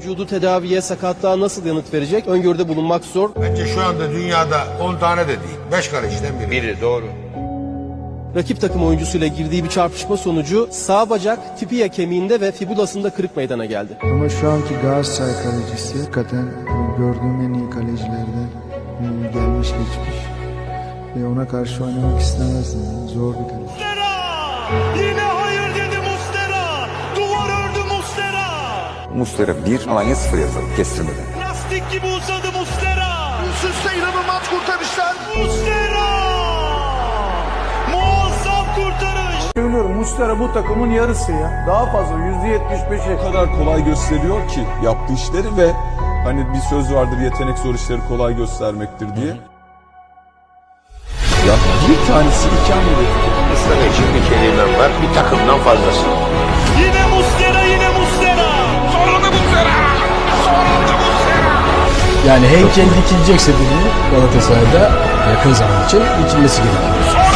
Vücudu tedaviye, sakatlığa nasıl yanıt verecek öngörüde bulunmak zor. Bence şu anda dünyada 10 tane de değil. 5 kaleciden biri. Biri doğru. Rakip takım oyuncusuyla girdiği bir çarpışma sonucu sağ bacak tibia kemiğinde ve fibulasında kırık meydana geldi. Ama şu anki Galatasaray kalecisi hakikaten gördüğüm en iyi kalecilerden gelmiş geçmiş. Ve ona karşı oynamak istemezdim. Zor bir kaleci. Muslera 1, Alanya 0 yazalım kestirmeden. Lastik gibi uzadı Mustera! Üst üste inanılmaz kurtarışlar. Mustera! Muazzam kurtarış! Söylüyorum Mustera bu takımın yarısı ya. Daha fazla %75'i. o kadar kolay gösteriyor ki yaptığı işleri ve hani bir söz vardır yetenek zor işleri kolay göstermektir diye. Ya bir tanesi iki hamlede Muslera için bir kelimem var. Bir takımdan fazlası. Yine Mustera Yani heykel dikilecekse biri Galatasaray'da yakın zaman için dikilmesi gerekiyor.